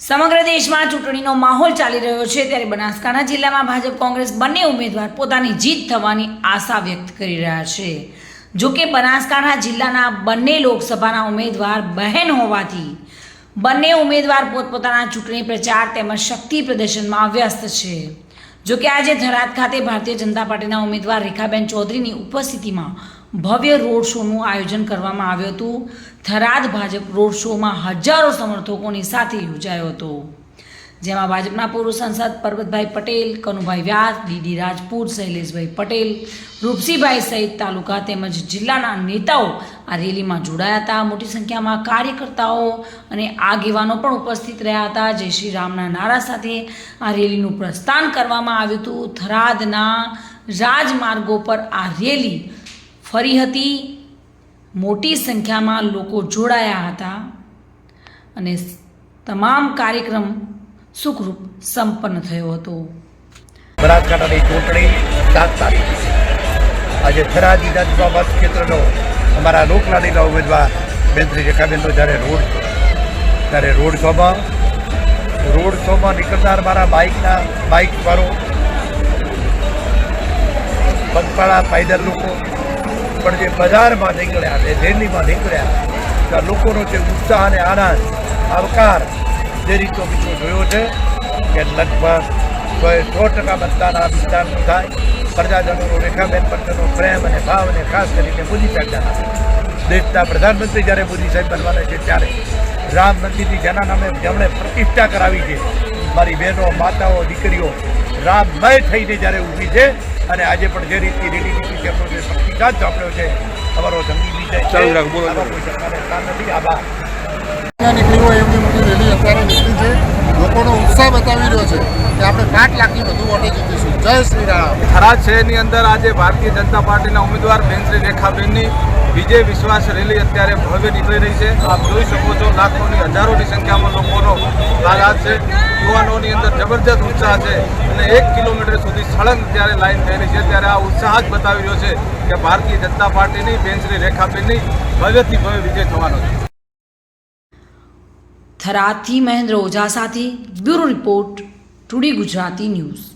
સમગ્ર દેશમાં ચૂંટણીનો માહોલ ચાલી રહ્યો છે ત્યારે બનાસકાંઠા જિલ્લામાં ભાજપ કોંગ્રેસ બંને ઉમેદવાર પોતાની જીત થવાની આશા વ્યક્ત કરી રહ્યા છે. જો કે બનાસકાંઠા જિલ્લાના બંને લોકસભાના ઉમેદવાર બહેન હોવાથી બંને ઉમેદવાર પોતપોતાના ચૂંટણી પ્રચાર તેમજ શક્તિ પ્રદર્શનમાં વ્યસ્ત છે. જો કે આજે થરાદ ખાતે ભારતીય જનતા પાર્ટીના ઉમેદવાર રેખાબેન ચૌધરીની ઉપસ્થિતિમાં ભવ્ય રોડ શોનું આયોજન કરવામાં આવ્યું હતું. થરાદ ભાજપ રોડ શોમાં હજારો સમર્થકોની સાથે યોજાયો હતો. જેમાં ભાજપના પૂર્વ સાંસદ પરબતભાઈ પટેલ, કનુભાઈ વ્યાસ, ડીડી રાજપૂત, શૈલેષભાઈ પટેલ, રૂપસીભાઈ સહિત તાલુકા તેમજ જિલ્લાના નેતાઓ આ રેલીમાં જોડાયા હતા. મોટી સંખ્યામાં કાર્યકર્તાઓ અને આગેવાનો પણ ઉપસ્થિત રહ્યા હતા. જય શ્રી રામના નારા સાથે આ રેલીનું પ્રસ્થાન કરવામાં આવ્યું હતું. થરાદના રાજમાર્ગો પર આ રેલી ફરી હતી. મોટી સંખ્યામાં લોકો જોડાયા હતા અને તમામ કાર્યક્રમ સુખરૂપ સંપન્ન થયો હતો. બનાસકાંઠાની ચૂંટણી સાત તારીખ આજે થરાદ વિધાનસભા ક્ષેત્રનો અમારા લોકલાડીના ઉમેદવાર બેન શ્રી રેખાબેનનો જ્યારે રોડ ત્યારે રોડ શોમાં રોડ શોમાં નીકળનાર મારા બાઇકના બાઇક વાળો, પગપાળા, પાયદળ લોકો પણ જે બજારમાં નીકળ્યા જે રેલીમાં નીકળ્યા ત્યાં લોકોનો જે ઉત્સાહ અને આનંદ, આવકાર જે રીતનો બીજો જોયો છે કે લગભગ સો ટકા મતદાન આ વિસ્તારનું થાય. પ્રજાજનોનો, રેખાબેન પ્રત્યેનો પ્રેમ અને ભાવ અને ખાસ કરીને મોદી સાહેબના દેશના પ્રધાનમંત્રી જ્યારે મોદી સાહેબ બનવાના છે, ત્યારે રામ મંદિરની જેના નામે જેમણે પ્રતિષ્ઠા કરાવી છે, મારી બહેનો, માતાઓ, દીકરીઓ, રામમય થઈને જ્યારે ઊભી છે અને આજે પણ જે રીતની રેડી નીકળી છે જે ચોપડ્યો છે અમારો જંગી વિજય ચાલુ રાખ, બોલો. કોઈ સરકારે સ્થાન નથી. આભાર. નીકળી હોય એમની મોટી રેલી અત્યારે નીકળી છે. લોકોનો ઉત્સાહ બતાવી રહ્યો છે કે આપણે પાંચ લાખની વધુ વોટે જીતીશું. જય શ્રી રામ. થરાદ શહેરની અંદર આજે ભારતીય જનતા પાર્ટીના ઉમેદવાર બેન શ્રી રેખાબેનની વિજય વિશ્વાસ રેલી અત્યારે ભવ્ય નીકળી રહી છે. આપ જોઈ શકો છો, લાખોની, હજારોની સંખ્યામાં લોકોનો તાદાદ છે. યુવાનોની અંદર જબરજસ્ત ઉત્સાહ છે. અને એક કિલોમીટર સુધી સળંગ ત્યારે લાઈન રહી છે. ત્યારે આ ઉત્સાહ જ બતાવી રહ્યો છે કે ભારતીય જનતા પાર્ટીની બેન્ચની રેખાબેનની ભવ્યથી ભવ્ય વિજય થવાનો છે. થરાદથી મહેન્દ્ર ઓઝા સાથે bureau report today Gujarati news.